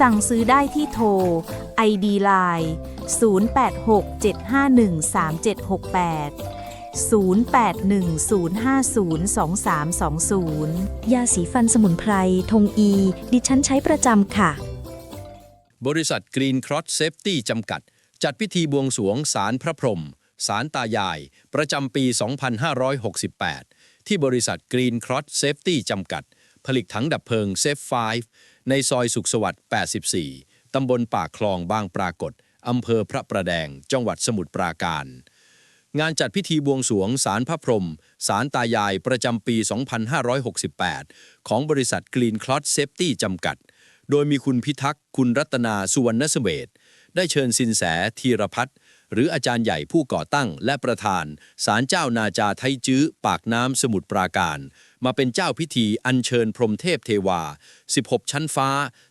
สั่งซื้อได้ที่โทร ID Line 0867513768 0810502320 ยาสีฟันสมุนไพร ทงอี ดิฉันใช้ประจำค่ะ บริษัทกรีนครอสเซฟตี้จำกัด จัดพิธีบวงสรวงสารพระพรหมสารตายาย ประจำปี 2568 ที่บริษัทกรีนครอสเซฟตี้จำกัด ผลิตถังดับเพลิงเซฟ5 ในซอยสุขสวัสดิ์ 84 ตำบลปากคลองบางปรากฏ อำเภอพระประแดง จังหวัดสมุทรปราการ งานจัดพิธีบวงสวงสารพระพรหมสารตายายประจำปี 2568 ของบริษัทกรีนคลอสเซฟตี้จำกัด โดยมีคุณพิทักษ์ คุณรัตนาสุวรรณเสเวตได้เชิญสินแสธีรพัฒน์หรืออาจารย์ใหญ่ผู้ก่อตั้งและประธาน ศาลเจ้านาจาไทยจื้อ ปากน้ำสมุทรปราการ มาเป็นเจ้าพิธีอัญเชิญพรมเทพเทวา 16 ชั้นฟ้า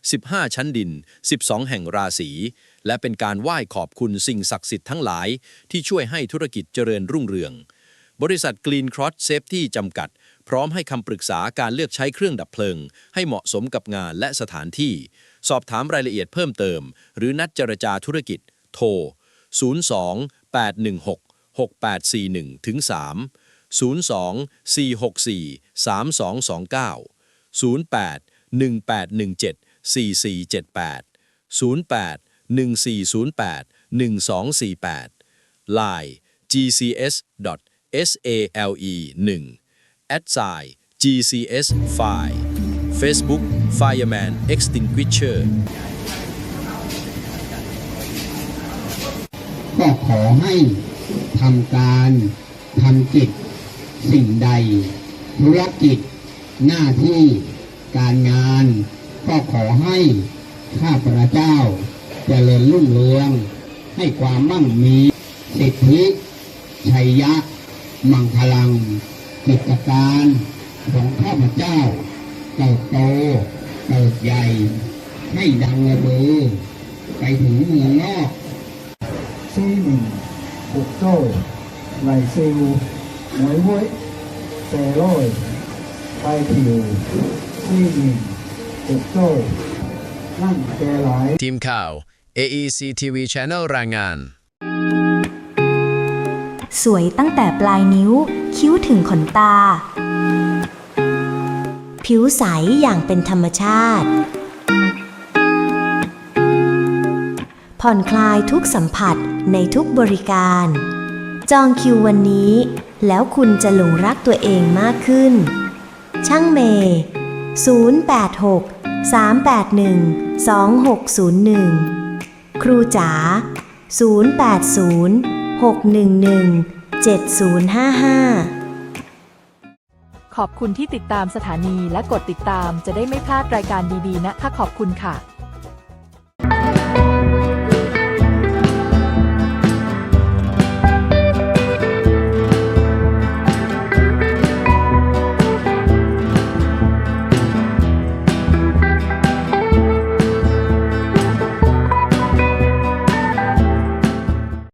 15 ชั้นดิน 12 แห่งราศี และเป็นการไหว้ขอบคุณสิ่งศักดิ์สิทธิ์ทั้งหลาย ที่ช่วยให้ธุรกิจเจริญรุ่งเรือง บริษัท Green Cross Safety จำกัด พร้อมให้คำปรึกษาการเลือกใช้เครื่องดับเพลิง ให้เหมาะสมกับงานและสถานที่ สอบถามรายละเอียดเพิ่มเติม หรือนัดเจรจาธุรกิจ โทร 02 816 6841ถึง3 02 464 3229 08 1817 4478 08 1408 1248 Line gcs sale 1 at sign gcs file Facebook Fireman Extinguisher ก็ขอให้ทำการทำกิจ สิ่งใด ธุรกิจ หน้าที่ การงาน ก็ขอให้ข้าพระเจ้าเจริญรุ่งเรือง ให้ความมั่งมีสิทธิชัยยะ มังคลัง กิจการของข้าพเจ้าเติบโตเติบใหญ่ ให้ดังระเบือไปถึงเมืองนอกโซ่ไงซิล หมวยวุ้ยเซโร่ไปผิวซี่ยิงเจ็บโจ้นั่งแกหลายทีมข่าว AEC TV Channel รายงาน สวยตั้งแต่ปลายนิ้ว คิ้วถึงขนตา ผิวใสอย่างเป็นธรรมชาติ ผ่อนคลายทุกสัมผัสในทุกบริการ จองคิววันนี้ แล้วคุณจะหลงรักตัวเองมากขึ้น ช่างเมย์086 381 2601 ครูจ๋า 080 611 7055 ขอบคุณที่ติดตามสถานีและกดติดตามจะได้ไม่พลาดรายการดีๆนะคะขอบคุณค่ะ